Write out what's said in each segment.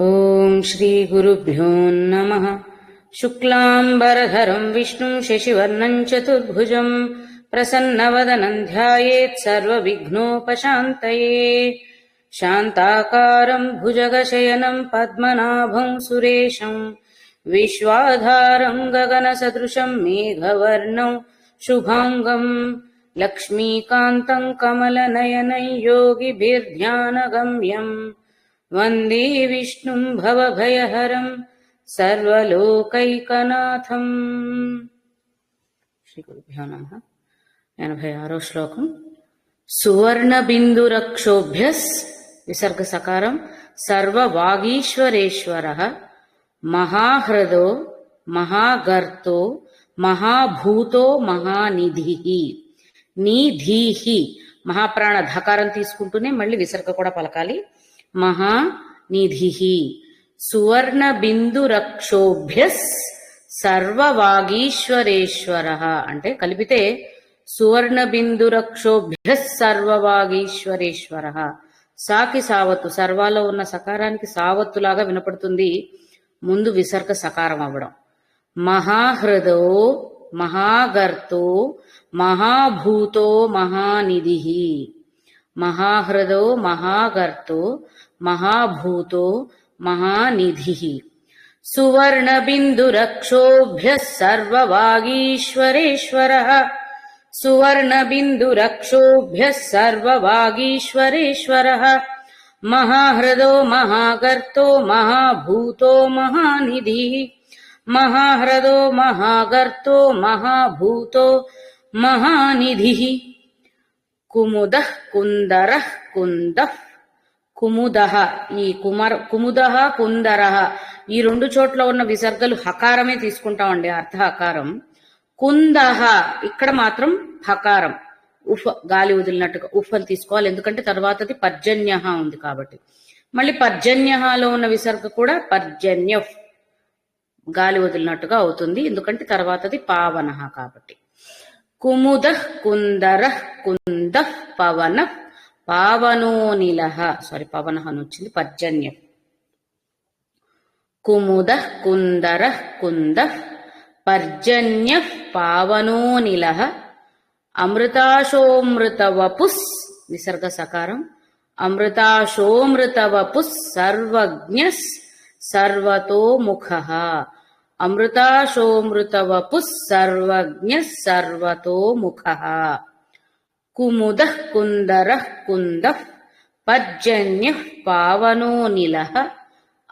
ॐ श्रीगुरुभ्यो नमः। शुक्लाम्बरधरम् विष्णुम् शशिवर्णम् चतुर्भुजम् प्रसन्नवदनम् ध्यायेत् सर्वविघ्नोपशान्तये। शान्ताकारम् भुजगशयनम् पद्मनाभम् सुरेशम् विश्वाधारम् गगनसदृशम् मेघवर्णौ शुभाङ्गम् लक्ष्मीकान्तम् कमलनयनम् योगिभिर्ध्यानगम्यम् वन्दे विष्णुम् भवभयहरम् సర్వలోకైకనాథం శ్రీ గురుభ్యో నమ ఎనభై ఆరో శ్లోకం సువర్ణ బిందురక్షోభ్యస్ విసర్గ సకారం సర్వవాగీశ్వరేశ్వర మహాహృదో మహాగర్తో మహాభూతో మహానిధి నిధీహి మహాప్రాణ ధకారం తీసుకుంటూనే మళ్ళీ విసర్గ కూడా పలకాలి మహానిధి సువర్ణ బిందు రక్షోభ్యస్ సర్వవాగీశ్వరేశ్వర అంటే కలిపితే సువర్ణ బిందు రక్షోభ్యస్ సర్వవాగీశ్వరేశ్వర. సాకి సావత్తు సర్వాలో ఉన్న సకారానికి సావత్తులాగా వినపడుతుంది. ముందు విసర్గ సకారం అవ్వడం. మహాహృదో మహాగర్తో మహాభూతో మహానిధి. महाहृदो महाकर्तो महाभूतो महानिधिः। सुवर्णबिन्दुरक्षोभ्यः सर्ववागीश्वरेश्वरः सुवर्णबिन्दुरक्षोभ्यः सर्ववागीश्वरेश्वरः महाहृदो महाकर्तो महाभूतो महानिधिः। महाहृदो महाकर्तो महाभूतो महानिधिः। కుముద కుందర కుంద కుముదహ ఈ కుమర కుముదహ కుందరహ ఈ రెండు చోట్ల ఉన్న విసర్గలు హకారమే తీసుకుంటామండి అర్థ హకారం కుందహ ఇక్కడ మాత్రం హకారం. ఉఫ్ గాలి వదిలినట్టుగా ఉఫ్ అని తీసుకోవాలి ఎందుకంటే తర్వాతది పర్జన్య ఉంది కాబట్టి. మళ్ళీ పర్జన్యలో ఉన్న విసర్గ కూడా పర్జన్య గాలి వదిలినట్టుగా అవుతుంది ఎందుకంటే తర్వాతది పావన కాబట్టి. కుముద కుందర కుంద పవన పావనోనిల సారీ పవన అని వచ్చింది పర్జన్యం. కుముద కుందర కుంద పర్జన్య పావనోనిల అమృతాశోమృతవపుస్ విసర్గ సకారం అమృతాశోమృతవపుస్ సర్వజ్ఞస్ సర్వతో अमृताशोऽमृतवपुः अमृताशोऽस्सर्वः सर्वतोमुखः। कुमुदः कुन्दरः कुन्दः पर्जन्यः पावनोऽनिलः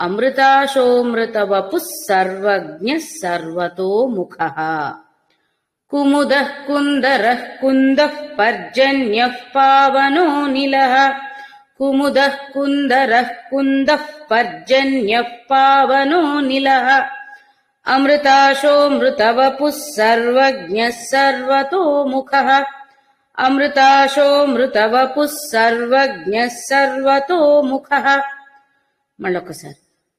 अमृताशोऽमृतवपुः सर्वज्ञः सर्वतोमुखः। कुमुदः कुन्दरः कुन्दः पर्जन्यः पावनोऽनिलः कुमुदः कुन्दरः कुन्दः पर्जन्यः पावनोऽनिलः కుంద పర్జన్య పావనోనిల అమృతాశోమృతవపు సర్వజ్ఞ సర్వతో మళ్ళొకసారి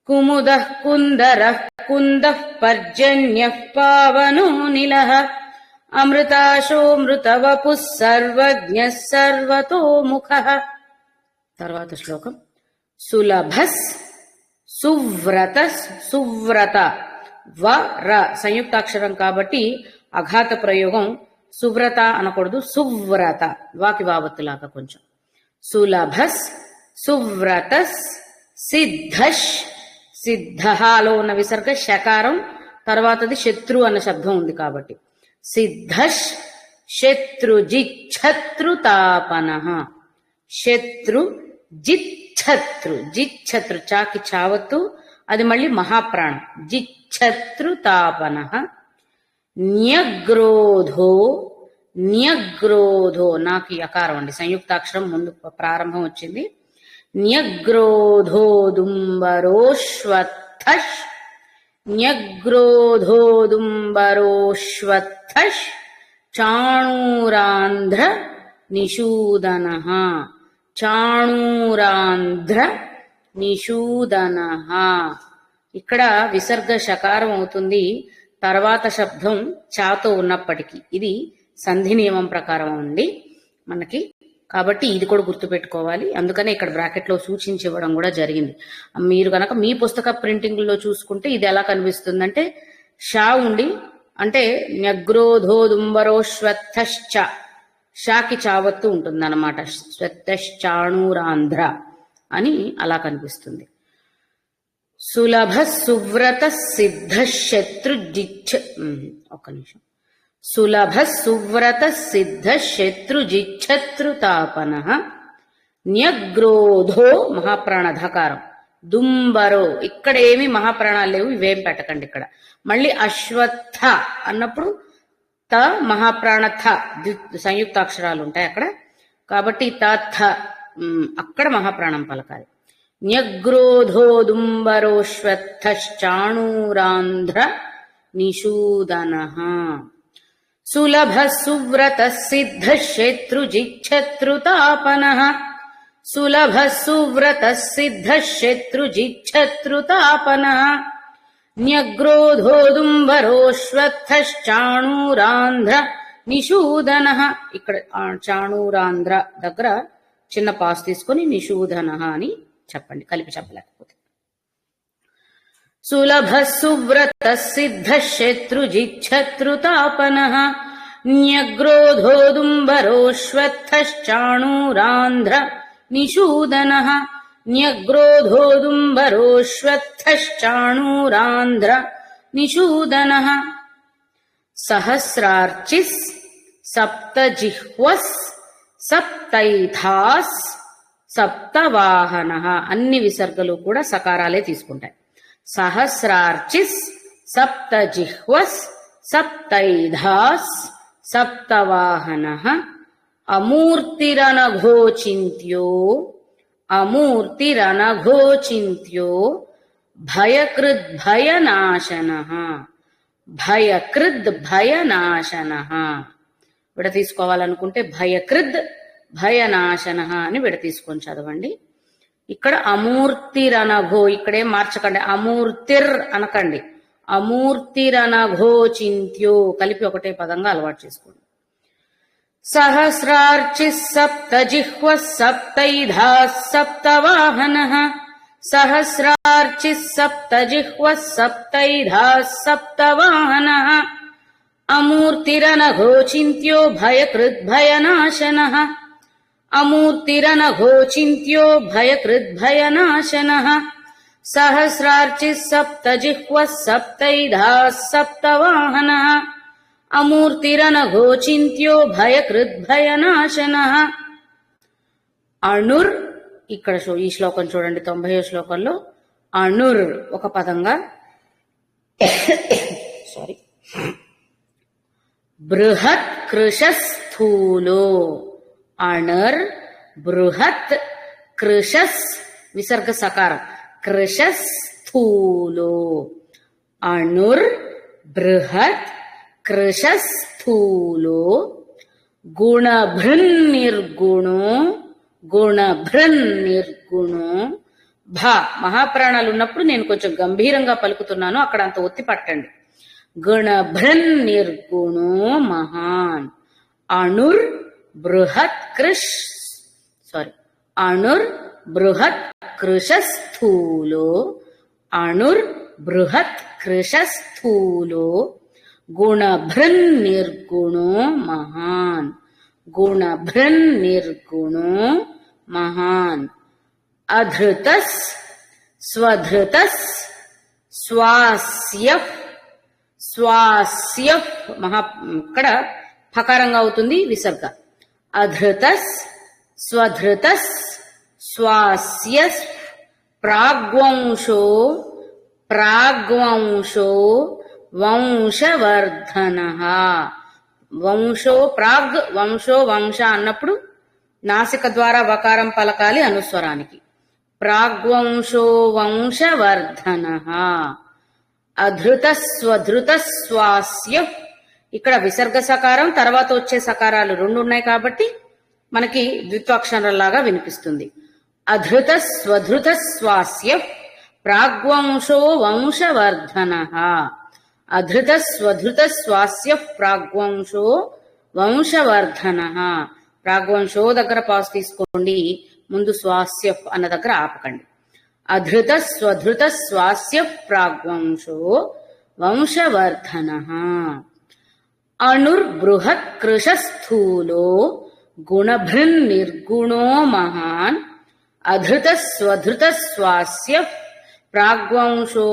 కుముద కుందర కుంద పర్జన్య పవనో నిల. అమృతాశోమృతవపు సర్వజ్ఞ సర్వతో తర్వాత శ్లోకం. సులభస్ సువ్రత సువ్రత. వ ర సంయుక్తాక్షరం కాబట్టి అఘాత ప్రయోగం సువ్రత అనకూడదు సువ్రత. వాకి వావత్తులాగా కొంచెం. సులభస్ సువ్రతస్ సిద్ధష్. సిద్ధహాలో ఉన్న విసర్గ శకారం తర్వాతది శత్రు అన్న శబ్దం ఉంది కాబట్టి. సిద్ధష్ శత్రుజిచ్ఛత్రుతాపన. శత్రు జిచ్ఛత్రు జిచ్ఛత్రు చాకి చావత్తు అది మళ్ళీ మహాప్రాణం. జిచ్ఛత్రుతాపన న్యగ్రోధో న్యగ్రోధో నాకు ఈ అండి. సంయుక్తాక్షరం ముందు ప్రారంభం వచ్చింది. న్యగ్రోధోదుంబరోష్వత్థష్ న్యగ్రోధోదుంబరోష్వత్థష్ చాణూరాంధ్ర నిషూదన చాణూరాంధ్ర నిషూదన. ఇక్కడ విసర్గ శకారం అవుతుంది. తర్వాత శబ్దం చాతో ఉన్నప్పటికీ. ఇది సంధి నియమం ప్రకారం ఉంది మనకి. కాబట్టి ఇది కూడా గుర్తుపెట్టుకోవాలి. అందుకనే ఇక్కడ బ్రాకెట్లో సూచించి ఇవ్వడం కూడా జరిగింది. మీరు కనుక మీ పుస్తక ప్రింటింగ్లో చూసుకుంటే ఇది ఎలా కనిపిస్తుందంటే షా ఉండి అంటే న్యగ్రోధోదుంబరోశ్వత్థశ్చ షాకి చావత్తు ఉంటుంది అనమాట శ్వత్థశ్చాణూరాంధ్ర. అని అలా కనిపిస్తుంది. సులభ సువ్రత సిద్ధ శత్రు జిచ్చ ఒక్క నిమిషం. సులభ సువ్రత సిద్ధ శత్రు జిచ్చత్రుతాపన న్యగ్రోధో మహాప్రాణధకారం. దుంబరో. ఇక్కడ ఏమి మహాప్రాణాలు లేవు ఇవేం పెట్టకండి ఇక్కడ. మళ్ళీ అశ్వత్థ అన్నప్పుడు త మహాప్రాణ థ సంయుక్త సంయుక్తాక్షరాలు ఉంటాయి అక్కడ. కాబట్టి త థ అక్కడ మహాప్రాణం పలకాలి న్యగ్రోధోదుంబరోశ్వత్థశ్చాణూరాంధ్ర నిషూదన సులభ సువ్రత సిద్ధ శత్రుజిచ్చత్రుతాపన సులభ సువ్రత సిద్ధ శత్రుజిచ్చత్రుతాపన న్యగ్రోధోదుంబరోశ్వత్థశ్చాణూరాంధ్ర నిషూదన ఇక్కడ ఆ, చాణూరాంధ్ర దగ్గర చిన్న పాస్ తీసుకొని నిషూదన అని చెప్పండి కలిపి చెప్పలేకపోతే. సులభ సువ్రత సిద్ధ శత్రుజిచ్చత్రుతాపన న్యగ్రోధోదుంబరోశ్వత్థశ్చాణూరాంధ్ర నిషూదన న్యగ్రోధోదుంబరోశ్వత్థశ్చాణూరాంధ్ర నిషూదన సహస్రార్చిస్ సప్తజిహ్వస్ సప్తైథాస్ సప్తవాహన. అన్ని విసర్గలు కూడా సకారాలే తీసుకుంటాయి. సహస్రార్చిస్ సప్తజిహ్వస్ సప్తైధాస్ సప్తవాహన. అమూర్తిరనఘోచింత్యో అమూర్తిరనఘోచింత్యో భయకృద్భయనాశన. భయకృద్ భయనాశన విడతీసుకోవాలనుకుంటే భయకృద్ భయనాశన అని విడతీసుకొని చదవండి. ఇక్కడ అమూర్తిరనఘో ఇక్కడేం మార్చకండి అమూర్తిర్ అనకండి. అమూర్తిరనఘో చింత్యో కలిపి ఒకటే పదంగా అలవాటు చేసుకోండి. సహస్రార్చి సప్త జిహ్వ సప్తైధా సప్తవాహన. సహస్రార్చి సప్త జిహ్వ సప్తైధా సప్తవాహన. అమూర్తిరనఘోచింత్యో భయకృద్భయనాశన. అమూర్తిరనఘోచింత్యో భయకృద్భయనాశన. సహస్రార్చి సప్త జిహ్వ సప్తైధా సప్తవాహన. అమూర్తిరనఘోచింత్యో భయకృద్భయనాశన. అణుర్ ఇక్కడ ఈ శ్లోకం చూడండి తొంభై శ్లోకంలో. అణుర్ ఒక పదంగా. సారీ బృహత్ కృషస్థూలో. అణర్ బృహత్ కృషస్ విసర్గ సకారం. కృషస్థూలో. అణుర్ బృహత్ కృషస్థూలో. గుణభృన్ నిర్గుణం భ మహాప్రాణాలు ఉన్నప్పుడు నేను కొంచెం గంభీరంగా పలుకుతున్నాను. అక్కడ అంత ఒత్తి పట్టండి. గుణభృన్నిర్గుణో మహాన్ అణుర్ బృహత్ కృష్ సారీ అణుర్ బృహత్ కృషస్థూలో అణుర్ బృహత్ కృషస్థూలో గుణభృన్నిర్గుణో మహాన్ గుణభృన్నిర్గుణో మహాన్ అధృతస్ స్వధృతస్ స్వాస్య స్వాస్య మహా ఇక్కడ ఫకారంగా అవుతుంది విసర్గ. అధృతస్ స్వధృతస్ స్వాస్య ప్రాగ్వంశో ప్రాగ్వంశో వంశవర్ధన. వంశో ప్రాగ్ వంశో వంశ అన్నప్పుడు నాసిక ద్వారా వకారం పలకాలి అనుస్వరానికి. ప్రాగ్వంశో వంశవర్ధన. అధృత స్వధృత స్వాస్య ఇక్కడ విసర్గ సకారం తర్వాత వచ్చే సకారాలు రెండు ఉన్నాయి కాబట్టి మనకి ద్విత్వాక్షరంలాగా వినిపిస్తుంది. అధృత స్వధృత స్వాస్య ప్రాగ్వంశో వంశవర్ధన. అధృత స్వధృత స్వాస్య ప్రాగ్వంశో వంశవర్ధన. ప్రాగ్వంశో దగ్గర పాస్ తీసుకోండి ముందు స్వాస్య అన్న దగ్గర ఆపకండి. అధృత స్వధృత స్వాస్య ప్రాగ్వంశో వంశవర్ధన అణుర్బృహత్ కృశస్థూలో గుణభృన్నిర్గుణో మహాన్ అధృత స్వధృత స్వాస్య ప్రాగ్వంశో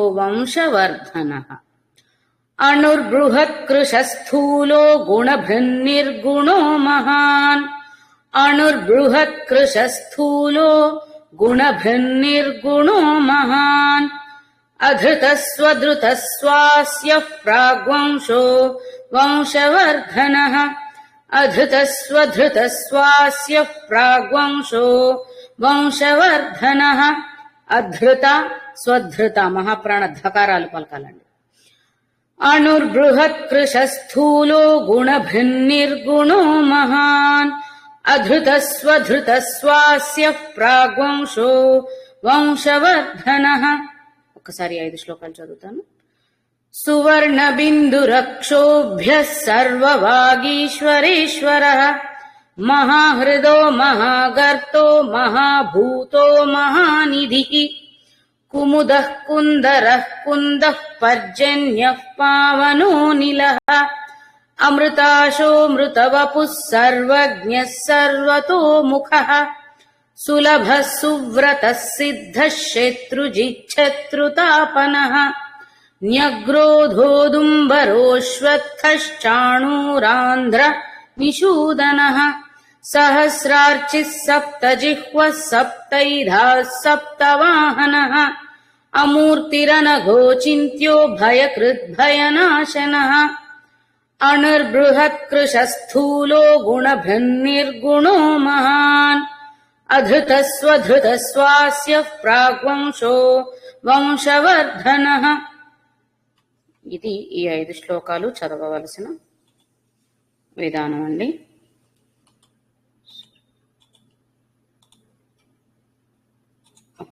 వంశవర్ధన అణుర్బృహత్కృశస్థూలో గుణభృన్నిర్గుణో మహాన్ అణుర్బృహత్కృశస్థూలో గుణభృన్నిర్గుణో మహాన్ అధృతస్వధృతస్వాస్య ప్రాగ్వంశో వంశవర్ధన అధృతస్వధృతస్వాస్య ప్రాగ్వంశో వంశవర్ధన అధృత స్వధృత మహాప్రాణ ధకారాలు పలకాలండి అణుర్బృహత్కృశస్థూలో గుణభృన్నిర్గుణో మహాన్ అధృతస్వధృతస్వాస్య ప్రాగ్వంశో వంశవర్ధన. ఒకసారి ఐదు శ్లోకాలు చదువుతాను. సువర్ణ బిందురక్షోభ్య సర్వవాగీశ్వరేశ్వర. మహాహృదో మహాగర్తో మహాభూతో మహానిధి. కుముదః కుందరः కుందః పర్జన్యः పావనో నిలः अमृताशोऽमृतवपुः सर्वज्ञः सर्वतोमुखः सुलभः सुव्रतः सिद्धः शत्रुजिच्छत्रुतापनः। न्यग्रोधोदुम्बरोऽश्वत्थश्चाणूरान्ध्र निषूदनः सहस्रार्चिः सप्त जिह्वः सप्तैधाः सप्तवाहनः। अमूर्तिरनघोचिन्त्यो भयकृद्भयनाशनः। అనుర్బృహత్కృశస్థూలో గుణభన్నిర్గుణో మహాన్ అధృతస్వధృతస్వాస్య ప్రాగ్వంశో వంశవర్ధన ఇది ఈ ఐదు శ్లోకాలు చదవవలసిన విధానం అండి.